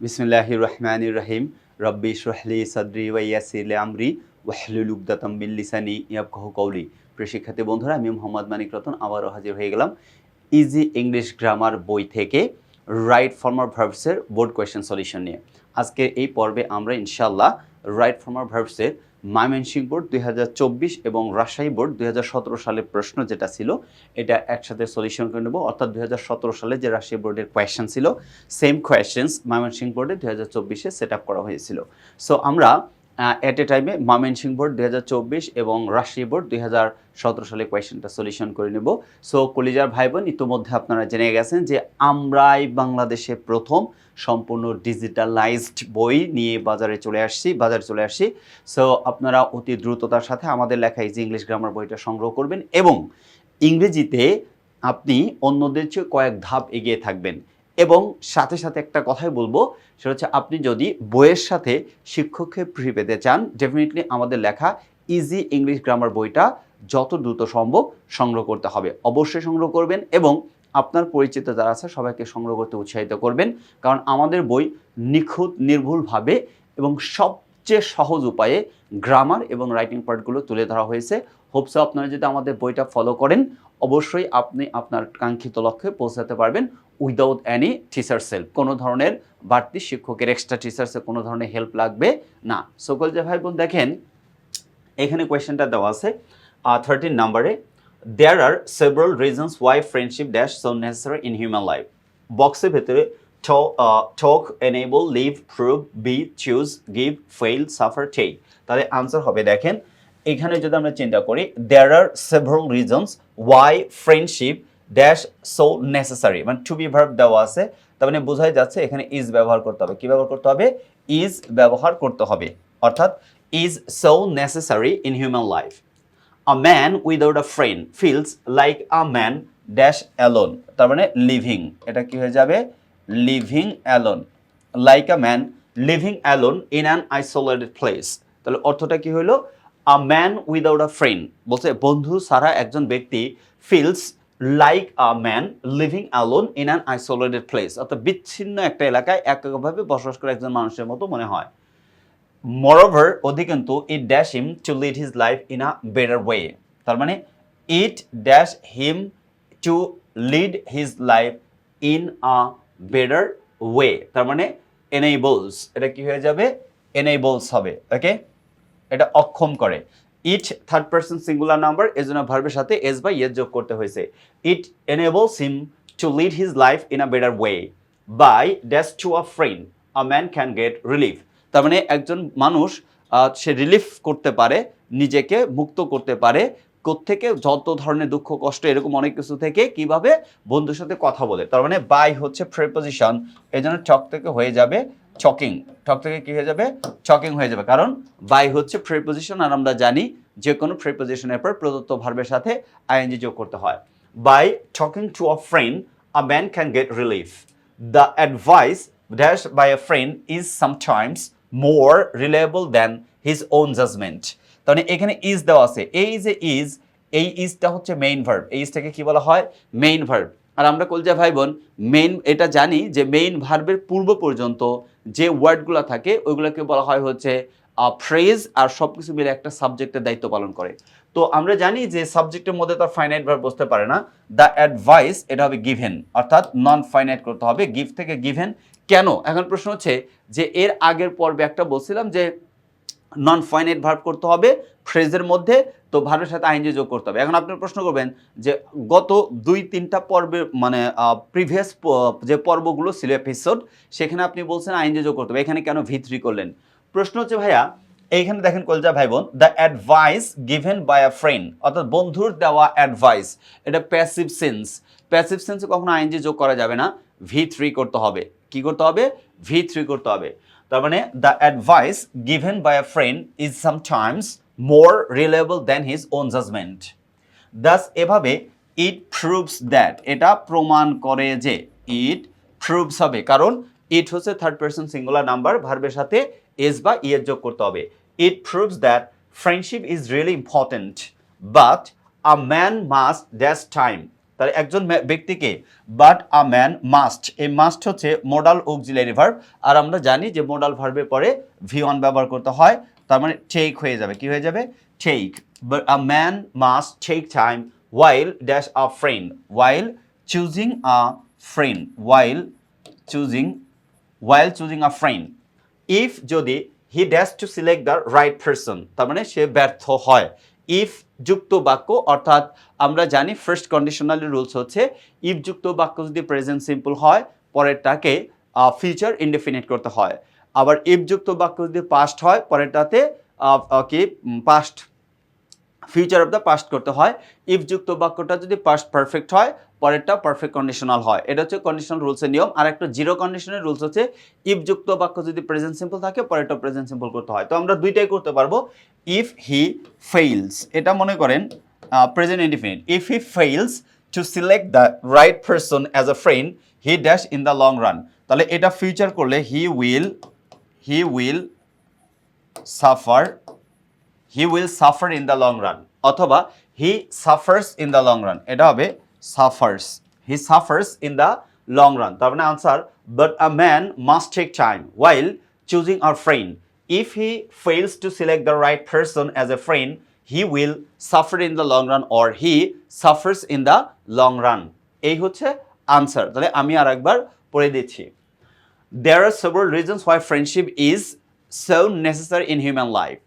বিসমিল্লাহ রহমান রহিম রব্বি শহলি সদরি ওয়াসিল আমরি ওয়াহলুল বিল্লিসানি কহ ইয়াবকাহ কৌলি প্রিয় শিক্ষার্থী বন্ধুরা, আমি মোহাম্মদ মানিক রতন আবারও হাজির হয়ে গেলাম ইজি ইংলিশ গ্রামার বই থেকে রাইট ফর্মার ভার্বসের বোর্ড কোয়েশ্চেন সলিউশন নিয়ে। আজকের এই পর্বে আমরা ইনশাল্লাহ রাইট ফর্মার ভার্বসের ময়মনসিংহ বোর্ড দুই হাজার চব্বিশ এবং রাজশাহী বোর্ড দুই সালের প্রশ্ন যেটা ছিল, এটা একসাথে সলিউশন করে নেব। অর্থাৎ দুই হাজার সতেরো সালে যে রাজশাহী বোর্ডের কোয়েশ্চেন ছিল সেম কোয়েশ্চেন্স ময়মনসিংহ বোর্ডে দুই হাজার চব্বিশে সেট করা হয়েছিল। সো আমরা অ্যাট এ টাইমে ময়মনসিংহ বোর্ড দুই হাজার চব্বিশ এবং রাজশাহী বোর্ড দুই হাজার সতেরো সালে কোয়েশ্চেনটা সলিউশন করে নেব। সো কলিজার ভাই বোন ইতিমধ্যে আপনারা জেনে গেছেন যে আমরাই বাংলাদেশে প্রথম সম্পূর্ণ ডিজিটালাইজড বই নিয়ে বাজারে চলে আসছি, বাজারে চলে আসছি। সো আপনারা অতি দ্রুততার সাথে আমাদের লেখা ইজি ইংলিশ গ্রামার বইটা সংগ্রহ করবেন এবং ইংরেজিতে আপনি অন্যদের চেয়ে কয়েক ধাপ এগিয়ে থাকবেন। এবং সাথে সাথে একটা কথাই বলব, সেটা হচ্ছে আপনি যদি বইয়ের সাথে শিক্ষককে ফ্রি পেতে চান ডেফিনেটলি আমাদের লেখা ইজি ইংলিশ গ্রামার বইটা যত দ্রুত সম্ভব সংগ্রহ করতে হবে। অবশ্যই সংগ্রহ করবেন এবং আপনার পরিচিত যারা আছে সবাইকে সংগ্রহ করতে উৎসাহিত করবেন, কারণ আমাদের বই নিখুঁত, নির্ভুলভাবে এবং সবচেয়ে সহজ উপায়ে গ্রামার এবং রাইটিং পার্টগুলো তুলে ধরা হয়েছে। হোপসো আপনারা যদি আমাদের বইটা ফলো করেন, অবশ্যই আপনি আপনার কাঙ্ক্ষিত লক্ষ্যে পৌঁছাতে পারবেন। উইদাউট অ্যানি টিচার সেল কোনো ধরনের বাড়তি শিক্ষকের এক্সট্রা টিচার্সের কোনো ধরনের হেল্প লাগবে না। সকল যে ভাই বোন দেখেন, এখানে কোয়েশ্চেনটা দেওয়া আছে থার্টিন নাম্বারে there are several reasons why friendship dash so necessary in human life বক্সের ভেতরে talk enable live prove be choose give fail suffer take তাহলে আনসার হবে, দেখেন, এখানে যদি আমরা চিন্তা করি there are several reasons why friendship dash so necessary মানে টু বি ভার্ব দেওয়া আছে, তার মানে বোঝাই যাচ্ছে এখানে ইজ ব্যবহার করতে হবে। কি ব্যবহার করতে হবে? ইজ ব্যবহার করতে হবে। অর্থাৎ is so necessary in human life a man without a friend feels like a man dash alone তার মানে লিভিং এটা কি হয়ে যাবে? Living alone like a man living alone in an isolated place তাহলে অর্থটা কি হলো a man without a friend বলছে বন্ধু ছাড়া একজন ব্যক্তি feels like a man living alone in an isolated place অর্থাৎ বিচ্ছিন্ন একটা এলাকায় এককভাবে বসবাস করে একজন মানুষের মতো মনে হয়। মরোভার অধিকন্তু it dash him to lead his life in a better way তার মানে it dash him to lead his life in a better way তার মানে এনেবলস এটা কি হয়ে যাবে? এনেবলস হবে। ওকে এটা অক্ষম করে। It third person singular number এই জন্য ভার্বের সাথে এস বা ইয়েস যোগ করতে হয়েছে। It enables him to lead his life in a better way by dash to a friend a man can get relief তার মানে একজন মানুষ সে রিলিফ করতে পারে, নিজেকে মুক্ত করতে পারে থেকে যত ধরনের দুঃখ, কষ্ট, এরকম অনেক কিছু থেকে কীভাবে বন্ধুর সাথে কথা বলে। তার মানে বাই হচ্ছে প্রেপোজিশন এই জন্য চক থেকে হয়ে যাবে চকিং ঠক থেকে কি হয়ে যাবে? চকিং হয়ে যাবে। কারণ বাই হচ্ছে প্রেপোজিশন আর আমরা জানি যে কোনো প্রেপোজিশনের পর প্রদত্ত ভার্বের সাথে আইএনজি যোগ করতে হয়। By talking to a friend a man can get relief the advice dash by a friend is sometimes more reliable than his own judgement তাহলে এখানে ইজ দেওয়া আছে। এই যে ইজ এই ইজটা হচ্ছে মেইন ভার্ব এই ইজটাকে কি বলা হয়? মেইন ভার্ব আর আমরা কলজা ভাই বোন মেইন এটা জানি যে মেইন ভার্বের পূর্ব পর্যন্ত যে ওয়ার্ডগুলো থাকে, ওইগুলোকে বলা হয় হচ্ছে ফ্রেজ আর সব কিছু মিলে একটা সাবজেক্টের দায়িত্ব পালন করে। তো আমরা জানি যে সাবজেক্টের মধ্যে তার ফাইনাইট ভার্ব বসতে পারে না। দ্য অ্যাডভাইস এটা হবে গিভেন অর্থাৎ নন ফাইনাইট করতে হবে। গিভ থেকে গিভেন কেন? এখন প্রশ্ন হচ্ছে যে এর আগের পর্বে একটা বলছিলাম যে নন ফাইনাইট ভার্ব করতে হবে ফ্রেজের মধ্যে, তো ভার্বের সাথে আইনজি যোগ করতে হবে। এখন আপনি প্রশ্ন করবেন যে গত দুই, তিনটা পর্বে মানে প্রিভিয়াস যে পর্বগুলো ছিল এপিসোড সেখানে আপনি বলছেন আইনজি যোগ করতে হবে। এখানে কেন ভিত্রি করলেন? প্রশ্ন হচ্ছে, ভাইয়া, এইখানে দেখেন কলজা ভাই বোন the advice given by a friend অর্থাৎ বন্ধুর দেওয়া অ্যাডভাইস এটা প্যাসিভ সেন্স প্যাসিভ সেন্সে কখনো আইনজি যোগ করা যাবে না ভি থ্রি করতে হবে। কি করতে হবে? ভি থ্রি করতে হবে। তার মানে the advice given by a friend is sometimes more reliable than his own judgement thus এভাবে ইট প্রুভস দ্যাট এটা প্রমাণ করে যে ইট প্রুভস হবে। কারণ ইট হচ্ছে থার্ড পার্সন সিঙ্গুলার নাম্বার ভার্বের সাথে এস বা ইয়ের যোগ করতে হবে। It proves that friendship is really important but a man must dash time তাহলে একজন ব্যক্তিকে বাট আ ম্যান মাস্ট এই মাস্ট হচ্ছে মোডাল অক্সিলারি ভার্ব আর আমরা জানি যে মোডাল ভার্বের পরে ভি ওয়ান ব্যবহার করতে হয়, তার মানে টেক হয়ে যাবে। কি হয়ে যাবে? Take but a man must take time while dash a friend while choosing a friend while choosing while choosing a friend. If যদি he dash to select the right person তার মানে সে ব্যর্থ হয়। ইফ যুক্ত বাক্য, অর্থাৎ আমরা জানি ফার্স্ট কন্ডিশনাল রুলস হচ্ছে ইফ যুক্ত বাক্য যদি প্রেজেন্ট সিম্পল হয়, পরেরটাকে ফিউচার ইনডেফিনেট করতে হয়। আবার ইফ যুক্ত বাক্য যদি পাস্ট হয়, পরেরটাতে কি past future of the past করতে হয়। ইফ যুক্ত বাক্যটা যদি পাস্ট পারফেক্ট হয় পরেরটা পারফেক্ট কন্ডিশনাল হয়। এটা হচ্ছে কন্ডিশনাল রুলসের নিয়ম। আর একটা জিরো কন্ডিশনের রুলস হচ্ছে ইফ যুক্ত বাক্য যদি প্রেজেন্ট সিম্পল থাকে, পরেরটা প্রেজেন্ট সিম্পল করতে হয়। তো আমরা দুইটাই করতে পারব। ইফ হি ফেইলস এটা মনে করেন present indefinite if he fails to select the right person as a friend he dash in the long run তাহলে এটা ফিউচার করলে he will he will suffer he will suffer in the long run অথবা he suffers in the long run এটা হবে suffers he suffers in the long run তার মানে answer but a man must take time while choosing a friend if he fails to select the right person as a friend he will suffer in the long run or he suffers in the long run এই হচ্ছে answer তাহলে আমি আর একবার পড়ে দিচ্ছি। There are several reasons why friendship is so necessary in human life.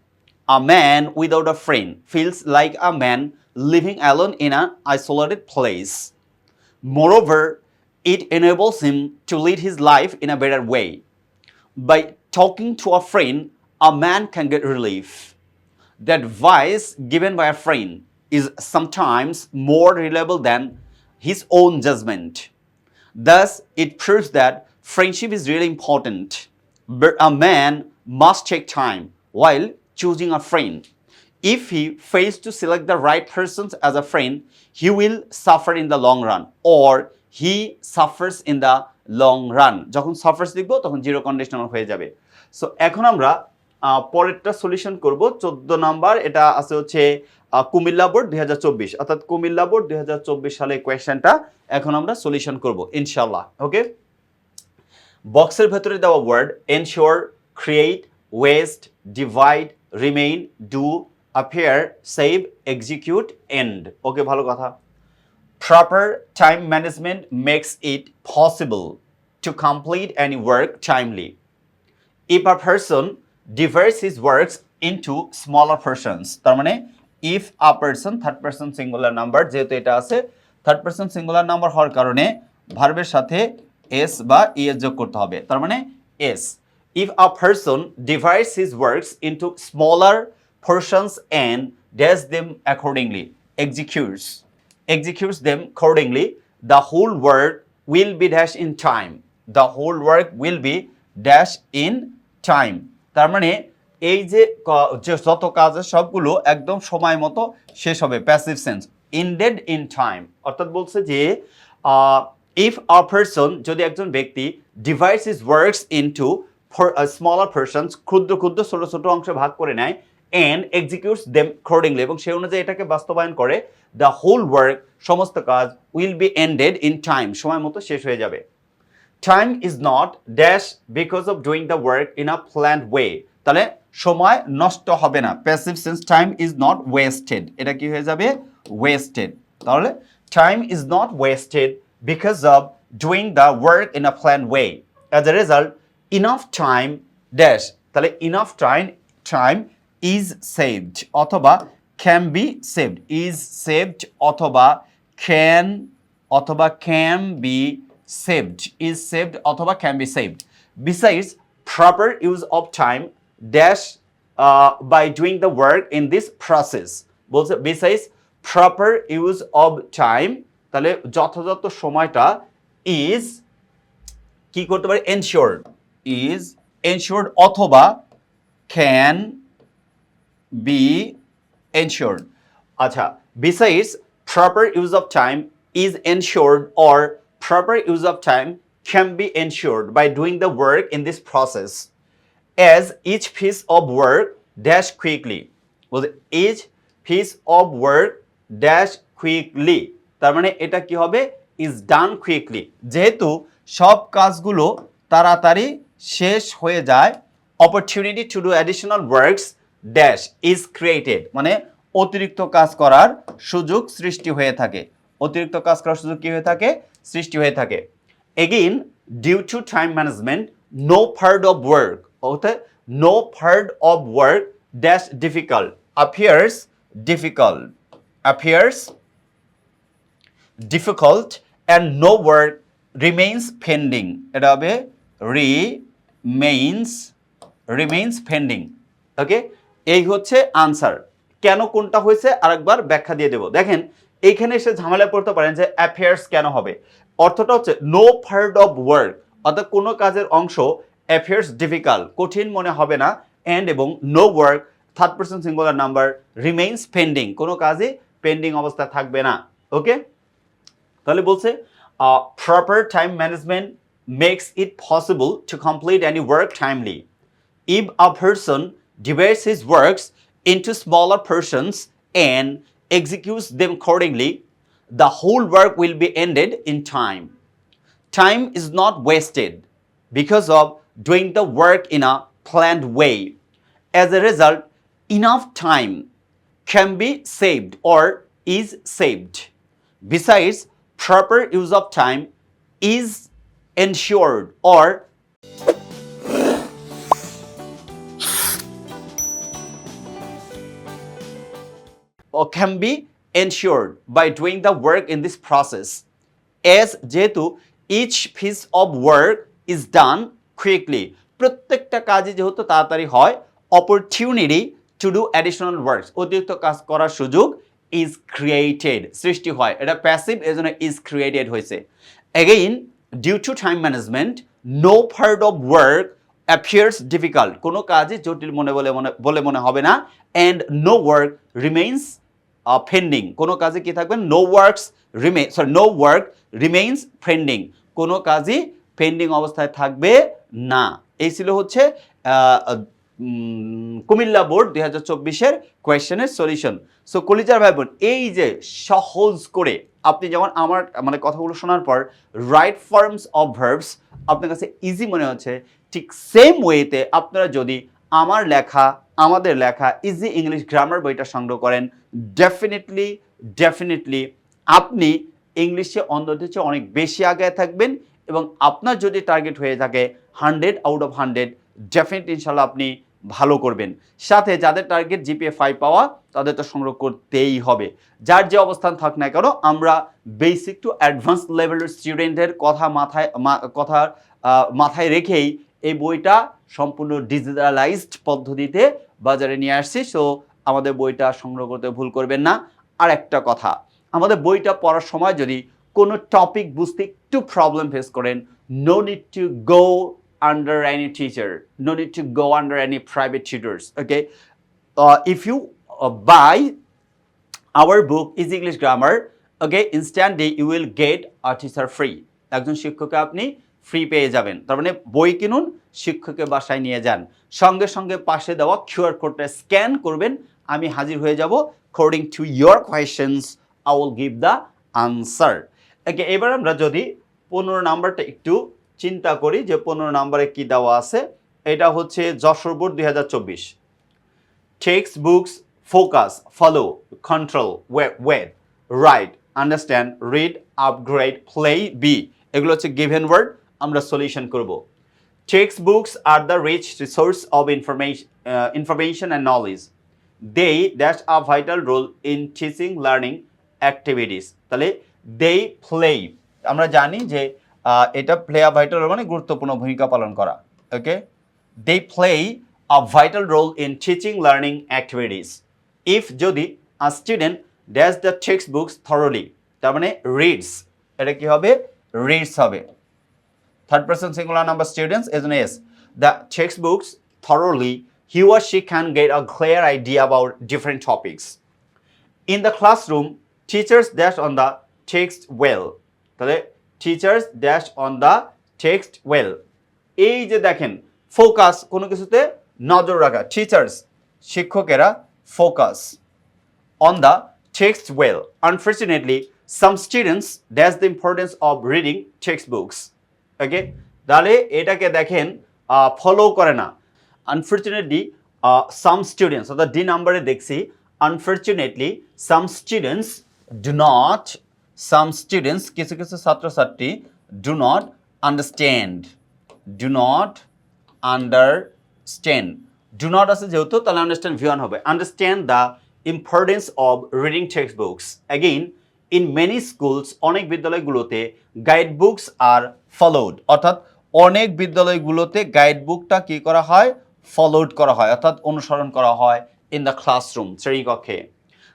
A man without a friend feels like a man living alone in an isolated place. Moreover, it enables him to lead his life in a better way. By talking to a friend, a man can get relief. The advice given by a friend is sometimes more reliable than his own judgment. Thus, it proves that friendship is really important. But a man must take time while choosing a friend. If he fails to select the right persons as a friend, he will suffer in the long run or he suffers in the long run. যখন suffers লিখব তখন zero conditional হয়ে যাবে। So এখন আমরা পরেরটা solution করব। চোদ্দ নাম্বার এটা আছে হচ্ছে কুমিল্লা বোর্ড দুই হাজার চব্বিশ। অর্থাৎ কুমিল্লা বোর্ড দুই হাজার চব্বিশ সালে কোয়েশ্চেনটা এখন আমরা সলিউশন করব ইনশাল্লাহ ওকে? বক্সের ভেতরে দেওয়া word ensure create waste divide remain do appear save execute end okay ভালো কথা proper time management makes it possible to complete any work timely if a person divides his works into smaller portions তার মানে if a person third person singular number যেহেতু এটা আছে third person singular number হওয়ার কারণে ভার্বের সাথে S বা ইএস যোগ করতে হবে তার মানে S if a person divides his works into smaller portions and does them accordingly executes executes them accordingly the whole work will be dash in time the whole work will be dash in time তার মানে এই যে যত কাজ সবগুলো একদম সময় মতো শেষ হবে passive sense ended in time অর্থাৎ বলছে যে ইফ আ পারসন যদি একজন ব্যক্তি divides is works into smaller persons ক্ষুদ্র ক্ষুদ্র ছোট ছোট অংশে ভাগ করে নেয় অ্যান্ড এক্সিকিউটস দেম অ্যাকর্ডিংলি এবং সেই অনুযায়ী এটাকে বাস্তবায়ন করে দ্য হোল ওয়ার্ক সমস্ত কাজ will be ended in time সময় মতো শেষ হয়ে যাবে। Time is not dash because of doing the work in a planned way তাহলে সময় নষ্ট হবে না। Passive sense time is not wasted এটা কি হয়ে যাবে? ওয়েস্টেড তাহলে time is not wasted because of doing the work in a planned way as a result enough time dash তাহলে enough time time is saved অথবা can be saved is saved অথবা can অথবা can be saved is saved অথবা be saved besides proper use of time dash uh, by doing the work in this process বলছে besides proper use of time তাহলে যথাযথ সময়টা is কি করতে পারি ensured is ensured অথবা can be ensured আচ্ছা besides proper use of time is ensured or proper use of time can be ensured by doing the work in this process as each piece of work dash quickly বলতে each piece of work dash quickly তার মানে এটা কি হবে is done quickly যেহেতু সব কাজগুলো তাড়াতাড়ি শেষ হয়ে যায় opportunity to do additional works dash is created মানে অতিরিক্ত কাজ করার সুযোগ সৃষ্টি হয়ে থাকে। অতিরিক্ত কাজ করার সুযোগ কি হয়ে থাকে? সৃষ্টি হয়ে থাকে। Again due to time management no part of work অর্থাৎ no part of work dash difficult appears difficult appears difficult and no work remains pending এটা হবে remains remains pending ওকে এই হচ্ছে আনসার কেন কোনটা হয়েছে আরেকবার ব্যাখ্যা দিয়ে দেব। দেখেন, এইখানে এসে ঝামেলা পড়তে পারেন যে অ্যাফেয়ার্স কেন হবে? অর্থটা হচ্ছে নো পার্ট অফ ওয়ার্ক অর্থাৎ কোনো কাজের অংশ অ্যাফেয়ার্স ডিফিকাল্ট কঠিন মনে হবে না অ্যান্ড এবং no work third person singular number remains pending কোনো কাজই পেন্ডিং অবস্থা থাকবে না ওকে তাহলে বলছে proper time management makes it possible to complete any work timely if a person divides his works into smaller portions and executes them accordingly, the whole work will be ended in time. Time is not wasted because of doing the work in a planned way. As a result, enough time can be saved or is saved. Besides, proper use of time is ensured or or can be ensured by doing the work in this process as যেহেতু each piece of work is done quickly প্রত্যেকটা কাজই যেহেতু তাড়াতাড়ি হয় opportunity to do additional works অতিরিক্ত কাজ করার সুযোগ is created সৃষ্টি হয় এটা প্যাসিভ এজন্য is created হয়েছে again due to time management no part of work appears difficult কোনো কাজই জটিল মনে বলে মনে বলে মনে হবে না and no work remains pending কোনো কাজে কি থাকবে no works remains sorry no work remains pending কোনো কাজই পেন্ডিং অবস্থায় থাকবে না। এই ছিল হচ্ছে কুমিল্লা বোর্ড দুই হাজার চব্বিশের কোয়েশ্চেনের সলিউশন সো কলিজার ভাই বোন এই যে সহজ করে আপনি যেমন আমার মানে কথাগুলো শোনার পর রাইট ফর্মস অফ ভার্বস আপনার কাছে ইজি মনে হচ্ছে, ঠিক সেম ওয়েতে আপনারা যদি আমার লেখা, আমাদের লেখা ইজি ইংলিশ গ্রামার বইটা সংগ্রহ করেন ডেফিনেটলি ডেফিনেটলি আপনি ইংলিশে অন্যদের চেয়ে অনেক বেশি আগে থাকবেন এবং আপনার যদি টার্গেট হয়ে থাকে hundred out of hundred definite ইনশাল্লাহ আপনি ভালো করবেন। সাথে যাদের টার্গেট জিপিএ ফাইভ পাওয়া, তাদের তো সংগ্রহ করতেই হবে। যার যে অবস্থান থাক না কেন, আমরা বেসিক টু অ্যাডভান্স লেভেলের স্টুডেন্টের কথা মাথায় কথা মাথায় রেখেই এই বইটা সম্পূর্ণ ডিজিটালাইজড পদ্ধতিতে বাজারে নিয়ে আসছি। সো আমাদের বইটা সংগ্রহ করতে ভুল করবেন না। আর একটা কথা আমাদের বইটা পড়ার সময় যদি কোনো টপিক বুঝতে একটু প্রবলেম ফেস করেন no need to go under any teacher no need to go under any private tutors okay if you buy our book is English Grammar, okay, instantly you will get a teacher free একজন শিক্ষককে আপনি free পেয়ে যাবেন। তার মানে বই কিনুন শিক্ষকের বাসায় নিয়ে যান। সঙ্গে সঙ্গে পাশে দেওয়া কিউআর কোডটা স্ক্যান করবেন আমি হাজির হয়ে যাব। According to your questions I will give the answer okay এবার আমরা যদি পনেরো নাম্বারটা একটু চিন্তা করি যে পনেরো নাম্বারে কী দেওয়া আছে, এটা হচ্ছে যশোরপুর দুই হাজার চব্বিশ। Text books focus follow control web write understand read upgrade play be এগুলো হচ্ছে গিভেন ওয়ার্ড আমরা সলিউশন করব। Text books are the rich resource of information information and knowledge they dash a vital role in teaching learning activities তাহলে they play আমরা জানি যে এটা play a vital role মানে গুরুত্বপূর্ণ ভূমিকা পালন করা ওকে they play a vital role in teaching learning activities if যদি a student does the textbooks thoroughly তার মানে reads এটা কি হবে reads হবে third person singular number students is an S. The textbooks thoroughly, he or she can get a clear idea about different topics. In the classroom, teachers dash on the text well. তাহলে teachers dash on the text well. এই যে দেখেন focus কোনো কিছুতে নজর রাখা teachers শিক্ষকেরা focus on the text well. Unfortunately, some students that's the importance of reading text books okay তাহলে এটাকে দেখেন ফলো করে না আনফর্চুনেটলি সাম স্টুডেন্টস অর্থাৎ ডি নাম্বারে দেখছি unfortunately some students do not some students কিছু কিছু ছাত্রছাত্রী do not understand do not understand do not আছে যেহেতু তাহলে আন্ডারস্ট্যান্ড ভিওয়ান হবে understand the importance of reading text books again in many schools অনেক বিদ্যালয়গুলোতে গাইড বুকস আর ফলোড অর্থাৎ অনেক বিদ্যালয়গুলোতে গাইড বুকটা কি করা হয় ফলোড করা হয়, অর্থাৎ অনুসরণ করা হয় ইন দ্য ক্লাসরুম শ্রেণীকক্ষে।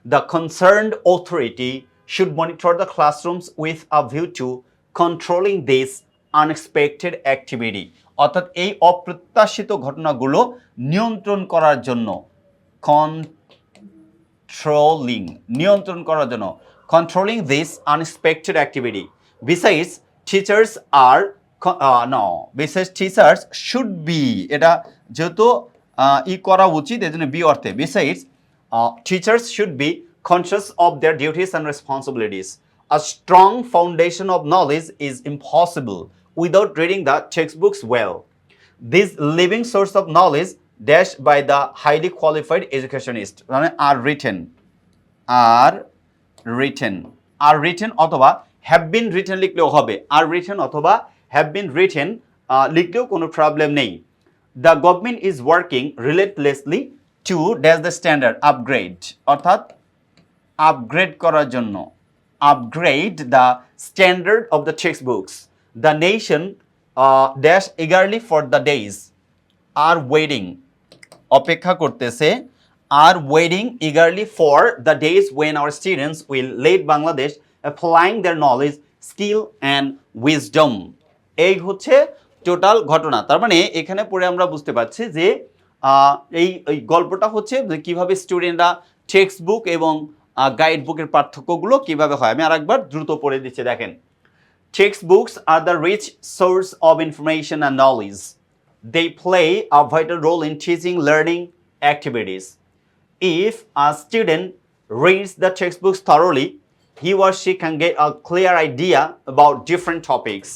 The concerned authority should monitor the classrooms with a view to controlling this unexpected activity অর্থাৎ এই অপ্রত্যাশিত ঘটনাগুলো নিয়ন্ত্রণ করার জন্য। কন্ট্রোলিং নিয়ন্ত্রণ করার জন্য। Controlling this unexpected activity besides teachers are ন বিসাইডস টিচার্স শুড বি এটা যেহেতু ই করা উচিত এই জন্য বি অর্থে besides teachers should be conscious of their duties and responsibilities A strong foundation of knowledge is impossible without reading the textbooks well. This living source of knowledge dashed by the highly qualified educationist মানে are written are written are written অথবা have been written লিখলেও হবে are written অথবা have been written ah, লিখলেও কোনো problem নেই। The government is working relentlessly to dash the standard upgrade অর্থাৎ upgrade করার জন্য। Upgrade the standard of the text books the nation dash eagerly for the days are waiting অপেক্ষা করতেছে। আর waiting eagerly for the days when our students will let Bangladesh applying their knowledge skill and wisdom এই হচ্ছে total ঘটনা। তার মানে এখানে পড়ে আমরা বুঝতে পারছি যে এই এই গল্পটা হচ্ছে যে কীভাবে স্টুডেন্টরা টেক্সট বুক এবং গাইড বুকের পার্থক্যগুলো কীভাবে হয়। আমি আরেকবার দ্রুত পড়ে দিচ্ছি, দেখেন। Text books are the rich source of information and knowledge they play a vital role in teaching learning activities if a student reads the text books thoroughly he or she can get a clear idea about different topics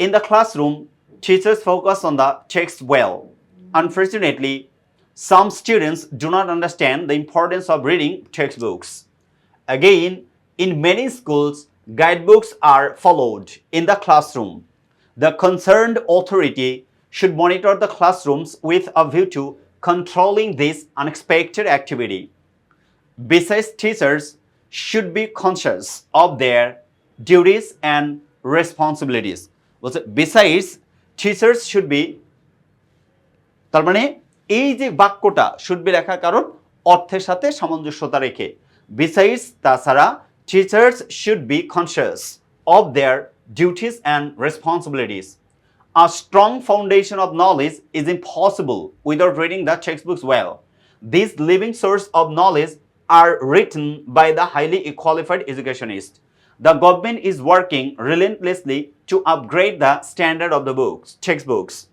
In the classroom, teachers focus on the text well. Unfortunately, some students do not understand the importance of reading textbooks. Again, in many schools, guidebooks are followed in the classroom. The concerned authority should monitor the classrooms with a view to controlling this unexpected activity. Besides, teachers should be conscious of their duties and responsibilities. বলছে, Besides, teachers should be তার মানে এই যে বাক্যটা should be লেখার কারণ অর্থের সাথে সামঞ্জস্যতা রেখে বিসাইডস তাছাড়া teachers should be conscious of their duties and responsibilities A strong foundation of knowledge is impossible without reading the textbooks well. These living source of knowledge are written by the highly qualified educationist. The government is working relentlessly to upgrade the standard of the books, textbooks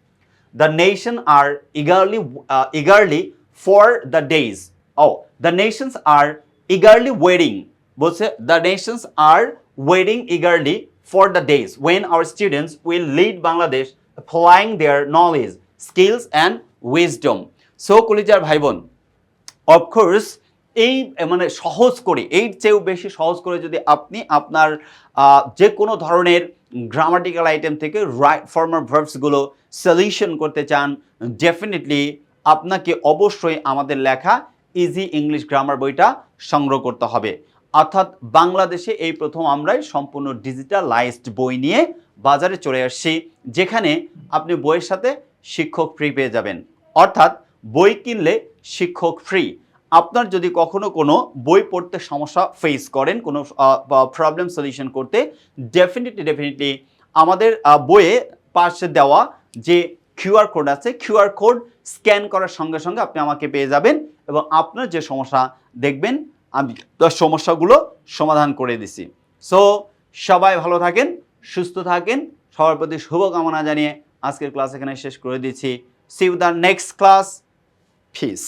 the nation are eagerly uh, eagerly for the days oh the nations are eagerly waiting the nations are waiting eagerly for the days when our students will lead bangladesh applying their knowledge skills and wisdom so কলিজার ভাই বোন of course এই মানে সহজ করে এর চেয়েও বেশি সহজ করে যদি আপনি আপনার যে কোনো ধরনের গ্রামাটিক্যাল আইটেম থেকে রাইট ফর্মার ভার্বসগুলো সলিউশন করতে চান ডেফিনেটলি আপনাকে অবশ্যই আমাদের লেখা ইজি ইংলিশ গ্রামার বইটা সংগ্রহ করতে হবে। অর্থাৎ বাংলাদেশে এই প্রথম আমরাই সম্পূর্ণ ডিজিটালাইজড বই নিয়ে বাজারে চলে আসছি, যেখানে আপনি বইয়ের সাথে শিক্ষক ফ্রি পেয়ে যাবেন। অর্থাৎ বই কিনলে শিক্ষক ফ্রি আপনার যদি কখনো কোনো বই পড়তে সমস্যা ফেস করেন, কোনো প্রবলেম সলিউশন করতে ডেফিনেটলি ডেফিনেটলি আমাদের বইয়ে পাশে দেওয়া যে কিউআর কোড আছে কিউআর কোড স্ক্যান করার সঙ্গে সঙ্গে আপনি আমাকে পেয়ে যাবেন এবং আপনার যে সমস্যা দেখবেন, আমি তার সমস্যাগুলো সমাধান করে দিছি। সো সবাই ভালো থাকেন, সুস্থ থাকেন, সবার প্রতি শুভকামনা জানিয়ে আজকের ক্লাস এখানে শেষ করে দিচ্ছি। See the next class peace